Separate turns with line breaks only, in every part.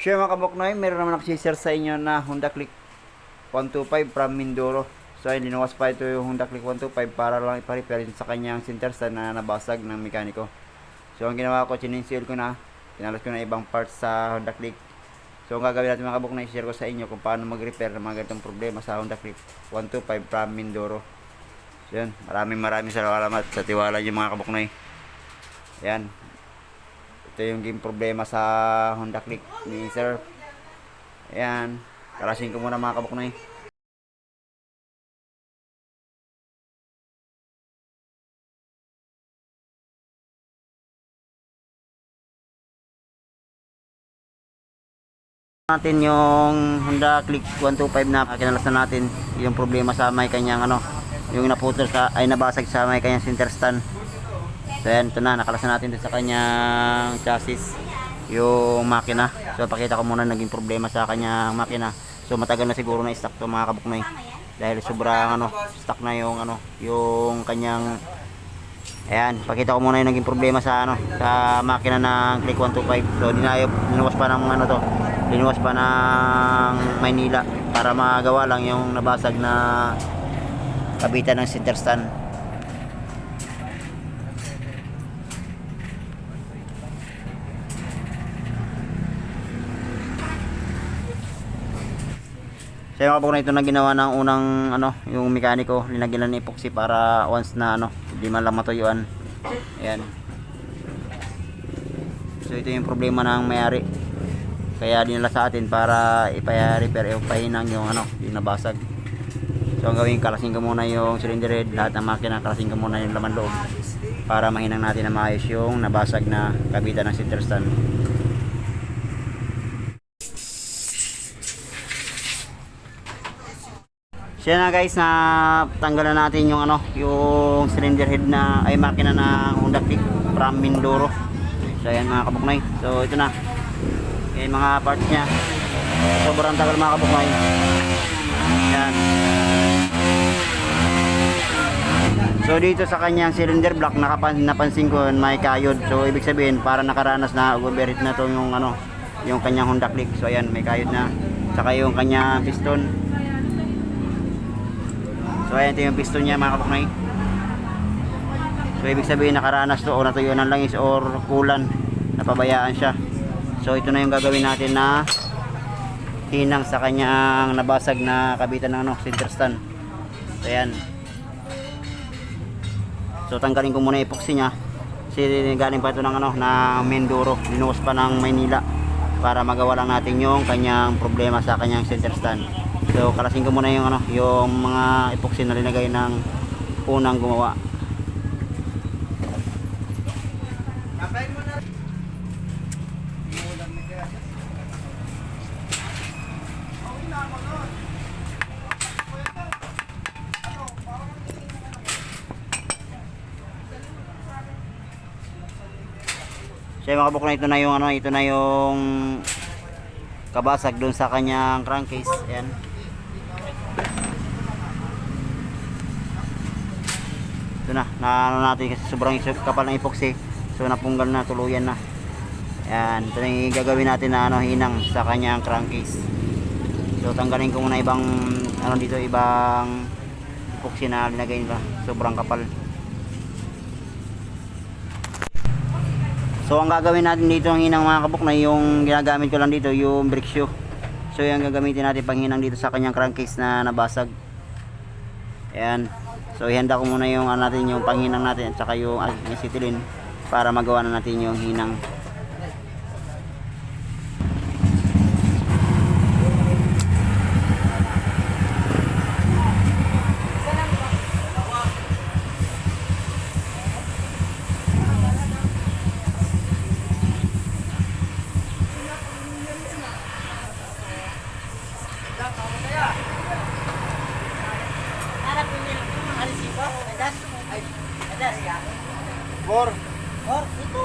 Sure mga kabuknoy, meron naman ako share sa inyo na Honda Click 125 from Mindoro. So ayun, linuwas pa ito yung Honda Click 125 para lang ipa-repair sa kanyang center stand na nabasag ng mekaniko. So ang ginawa ko, chininseal ko na, tinalas ko na ibang parts sa Honda Click. So ang gagawin natin mga kabuknoy, share ko sa inyo kung paano mag-repair ng mga ganitong problema sa Honda Click 125 from Mindoro. So yun, maraming maraming salamat sa tiwala niyo mga kabuknoy. Yan, ito yung game problema sa Honda Click ni Sir. Ayan. Kalasin ko muna mga kabuknoy. natin yung Honda Click 125 na kinalas na natin yung problema sa may kanyang ano yung naputol sa ay nabasag sa may kanyang center stand So yan, ito na, nakalas na natin dito sa kanyang chassis yung makina. So pakita ko muna naging problema sa kanyang makina. So matagal na siguro na stock to mga kabuknoy. Dahil sobrang ano, stock na yung ano, yung kanyang Ayan, pakita ko muna yung naging problema sa ano, sa makina ng Click 125. So dinayop, linuwas pa ng ano to, linuwas pa ng Maynila para magawa lang yung nabasag na kabitan ng center stand. So yung kapag na ito na ginawa ng unang ano, yung mekaniko, linagyan ng epoxy para once na ano, hindi man lang matuyuan. Ayan. So ito yung problema ng mayari. Kaya dinala sa atin para ipa-repair o pahinang yung ano, yung nabasag. So ang gawin, kalasin ko muna yung cylinder head, lahat ng makina, kalasin ko muna yung laman loob para mahinang natin na maayos yung nabasag na kabitan ng center stand. Siya na guys na tanggalan natin yung ano, yung cylinder head na ay makina na Honda Click from Mindoro. So ayan mga kabuknoy. So ito na. Yan mga parts niya. Sobrang tagal mga kabuknoy. Yan. So dito sa kanyang cylinder block nakapan napansin ko may kayod. So ibig sabihin para nakaranas na overheat na to yung ano, yung kanyang Honda Click. So ayan may kayod na. Saka yung kanyang piston. So ayan ito yung piston niya mga kabuknoy. So ibig sabihin nakaranas to o natuyo ng langis or kulan. Napabayaan siya. So ito na yung gagawin natin na hinang sa kanyang nabasag na kabitan ng ano, center stand. So ayan. So tanggalin ko muna epoxy niya. Kasi galing pa ito ng ano, na Mindoro. Linuwas pa ng Maynila para magawa lang natin yung kanyang problema sa kanyang center stand. So kalasin ko muna yung ano, yung mga epoxy na linagay ng unang gumawa. Siya mga kabukla ito na yung ano, ito na yung kabasag doon sa kanyang crankcase. Ayan. Ito na, na ano natin kasi sobrang kapal ng epoxy. So napunggal na, tuluyan na. Ayan, ito na yung gagawin natin na ano, hinang sa kanyang crankcase. So tanggalin ko muna ibang ano dito, ibang epoxy na linagay nila. Sobrang kapal. So ang gagawin natin dito ang hinang mga kabuk na yung ginagamit ko lang dito yung brake shoe. So yung gagamitin natin pang hinang dito sa kanyang crankcase na nabasag. Ayan. So ihanda ko muna yung ano natin yung panghinang natin at saka yung acetylene para magawa na natin yung hinang. Bor. Bor. Ito.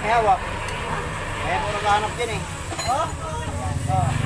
May hawak. Kaya po naghahanap din eh. Oh? Oh.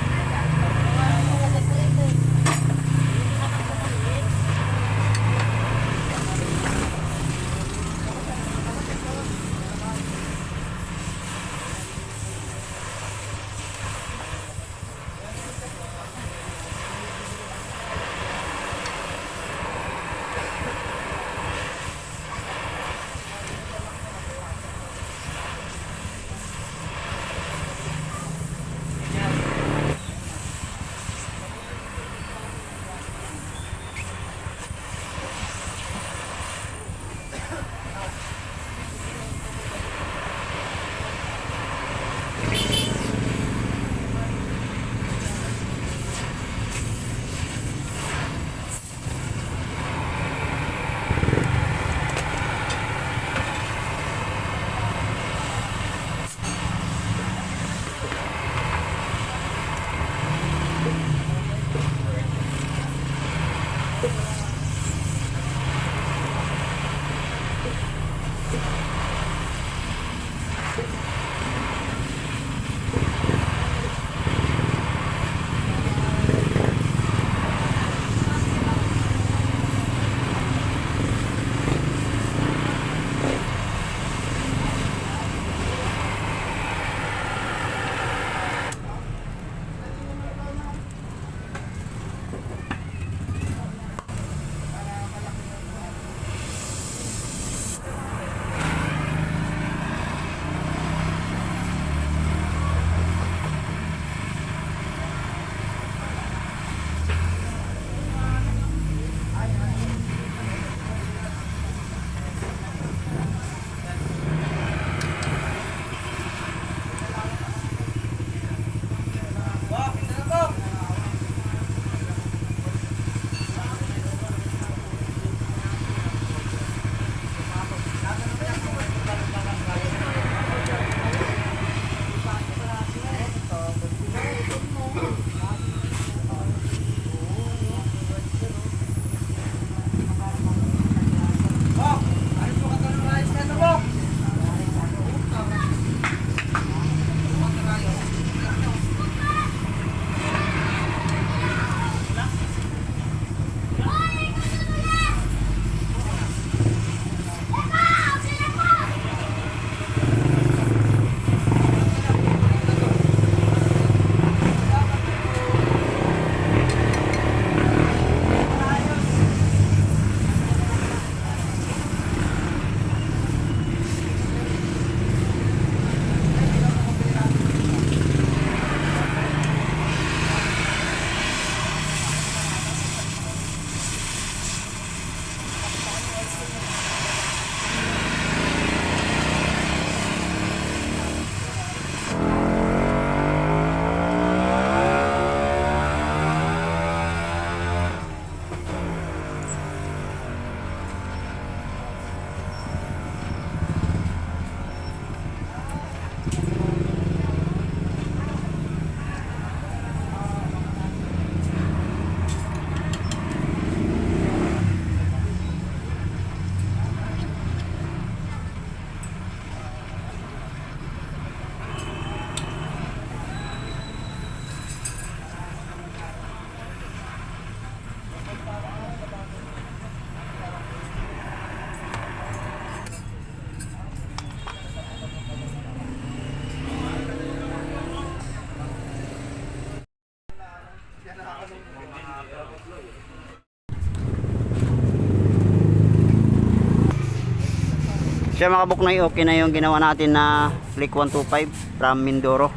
So mga kabuknoy, okay na yung ginawa natin na Click 125 from Mindoro.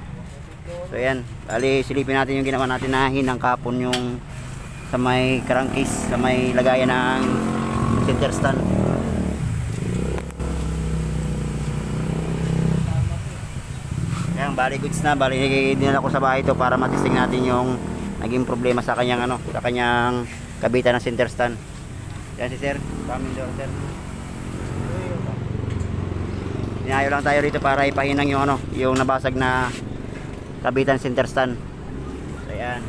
So yan, bali silipin natin yung ginawa natin na hinang kapon yung sa may crankcase, sa may lagayan ng center stand. Yan, bali goods na, bali dinala ko sa bahay to para matisting natin yung naging problema sa kanyang ano, sa kanyang kabitan ng center stand. Yan si sir, from Mindoro sir. Dinayo lang tayo rito para ipahinang yung ano, yung nabasag na kabitan center stand. So, ayan.